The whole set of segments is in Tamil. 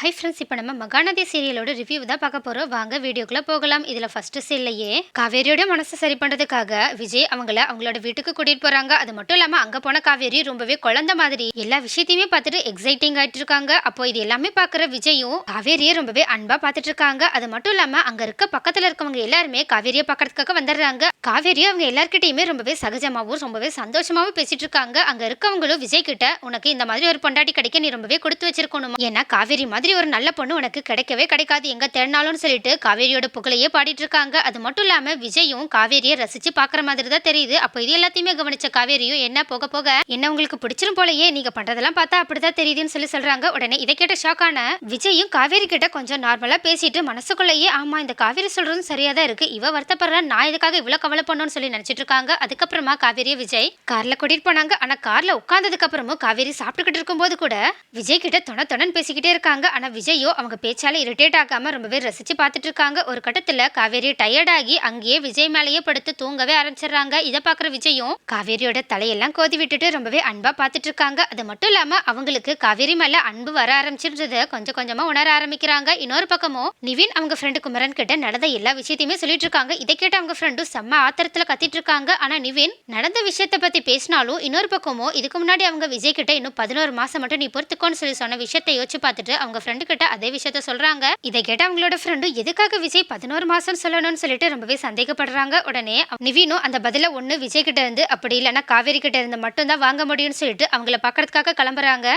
ஹை ஃப்ரெண்ட்ஸ் இப்போ நம்ம மகாநதி சீரியலோட ரிவ்யூ தான் பார்க்க போகிறோம் வாங்க வீடியோக்குள்ளே போகலாம். இதில் ஃபஸ்ட்டு சீன்லையே காவேரியோட மனசை சரி பண்ணுறதுக்காக விஜய் அவங்கள அவங்களோட வீட்டுக்கு கூட்டிகிட்டு போகிறாங்க அது மட்டும் இல்லாமல் அங்கே போன காவேரி ரொம்பவே குழந்த மாதிரி. எல்லா விஷயத்தையுமே பார்த்துட்டு எக்ஸைட்டிங் ஆகிட்டு இருக்காங்க. அப்போ இது எல்லாமே பார்க்குற விஜயும் காவேரியை ரொம்பவே அன்பாக பார்த்துட்டு இருக்காங்க. அது மட்டும் இல்லாமல் அங்கே இருக்க பக்கத்தில் இருக்கவங்க எல்லாருமே காவேரியை பார்க்கறதுக்காக வந்துடுறாங்க. காவேரி அவங்க எல்லாருக்கிட்டையுமே ரொம்பவே சகஜமாகவும் ரொம்பவே சந்தோஷமாகவும் பேசிட்டு இருக்காங்க. அங்கே இருக்கவங்களும் விஜய் கிட்ட உனக்கு இந்த மாதிரி ஒரு பொண்டாட்டி கிடைக்க நீ ரொம்பவே கொடுத்து வச்சிருக்கணும். ஏன்னா காவேரி மாதிரி ஒரு நல்ல பொண்ணு உனக்கு கிடைக்கவே கிடைக்காது. எங்க தேடினாலும்னு சொல்லிட்டு காவேரியோட புகழையே பாடிட்டு இருக்காங்க. அது மட்டும் இல்லாம விஜயும் காவேரியை ரசிச்சு பாக்குற மாதிரி தான் தெரியுது. அப்போ இது எல்லாத்தையுமே கவனிச்ச காவேரியும் என்ன போக போக என்ன உங்களுக்கு பிடிச்சிரும் போலயே நீங்க பண்றதெல்லாம் பார்த்தா அப்படிதான் தெரியுதுன்னு சொல்லி சொல்றாங்க. உடனே இதை கேட்ட ஷாக்கான விஜயும் காவேரி கிட்ட கொஞ்சம் நார்மலா பேசிட்டு மனசுக்குள்ளேயே ஆமா இந்த காவேரி சொல்றதும் சரியா தான் இருக்கு. இவ வருத்தப்படுற நான் இதுக்காக இவ்வளவு கவலை பண்ணணும்னு சொல்லி நினைச்சிட்டு இருக்காங்க. அதுக்கப்புறமா காவேரிய விஜய் கார்ல கூட்டிட்டு போனாங்க. ஆனா கார்ல உட்கார்ந்ததுக்கு அப்புறமும் காவேரி சாப்பிட்டுக்கிட்டு இருக்கும்போது கூட விஜய் கிட்ட தொண தொணன்னு பேசிக்கிட்டே இருக்காங்க. ஆனால் விஜயோ அவங்க பேச்சால் இரிட்டேட் ஆகாமல் ரொம்பவே ரசித்து பார்த்துட்டு இருக்காங்க. ஒரு கட்டத்தில் காவேரி டயர்டாகி அங்கேயே விஜய் மேலேயே படுத்து தூங்கவே ஆரம்பிச்சிடுறாங்க. இதை பார்க்குற விஜயும் காவேரியோட தலையெல்லாம் கோதி விட்டுட்டு ரொம்பவே அன்பாக பார்த்துட்டு இருக்காங்க. அது மட்டும் இல்லாமல் அவங்களுக்கு காவேரி மேல அன்பு வர ஆரம்பிச்சிருந்தத கொஞ்சம் கொஞ்சமாக உணர ஆரம்பிக்கிறாங்க. இன்னொரு பக்கமும் நிவின் அவங்க ஃப்ரெண்டு குமரன் கிட்ட நடந்த எல்லா விஷயத்தையுமே சொல்லிட்டு இருக்காங்க. இதை கேட்ட அவங்க ஃப்ரெண்டும் செம்ம ஆத்திரத்தில் கத்திட்டு இருக்காங்க. ஆனால் நிவின் நடந்த விஷயத்த பற்றி பேசினாலும் இன்னொரு பக்கமும் இதுக்கு முன்னாடி அவங்க விஜய் கிட்ட இன்னும் பதினோரு மாதம் மட்டும் நீ பொறுத்துக்கோன்னு சொல்லி சொன்ன விஷயத்தை யோசிச்சு பார்த்துட்டு அவங்க ஃப்ரெண்டு கிட்ட அதே விஷயத்த சொல்றாங்க. இதை கேட்ட அவங்களோட ஃப்ரெண்டு எதுக்காக விஜய் பதினோரு மாசம் சொல்லணும்னு சொல்லிட்டு ரொம்பவே சந்தேகப்படுறாங்க. உடனே நிவினும் அந்த பதில ஒண்ணு விஜய் கிட்ட இருந்து அப்படி இல்லைன்னா காவேரி கிட்ட இருந்து மட்டும் தான் வாங்க முடியும்னு சொல்லிட்டு அவங்கள பாக்குறதுக்காக கிளம்புறாங்க.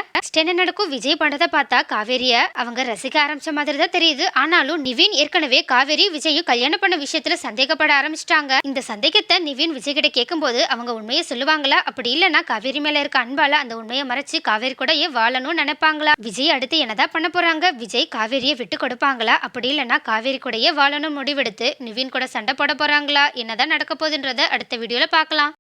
என்ன நடக்கும்? விஜய் பண்றதை பார்த்தா காவேரிய அவங்க ரசிக்க ஆரம்பிச்ச மாதிரி தான் தெரியுது. ஆனாலும் நிவின் ஏற்கனவே காவேரி விஜயும் கல்யாணம் பண்ண விஷயத்துல சந்தேகப்பட ஆரம்பிச்சிட்டாங்க. இந்த சந்தேகத்தை நிவின் விஜய் கிட்ட கேட்கும்போது அவங்க உண்மையை சொல்லுவாங்களா? அப்படி இல்லைன்னா காவேரி மேல இருக்க அன்பால அந்த உண்மையை மறைச்சு காவேரி கூட ஏன் வாழணும்னு நினைப்பாங்களா? விஜய் அடுத்து என்னதான் பண்ண போகிறாங்க விஜய் காவேரியை விட்டு கொடுப்பாங்களா? அப்படி இல்லைன்னா காவேரி கூடயே வாழணும் முடிவெடுத்து. நிவின் கூட சண்டை போட போகிறாங்களா என்னதான் நடக்க போகுதுன்றதை அடுத்த வீடியோவில் பார்க்கலாம்.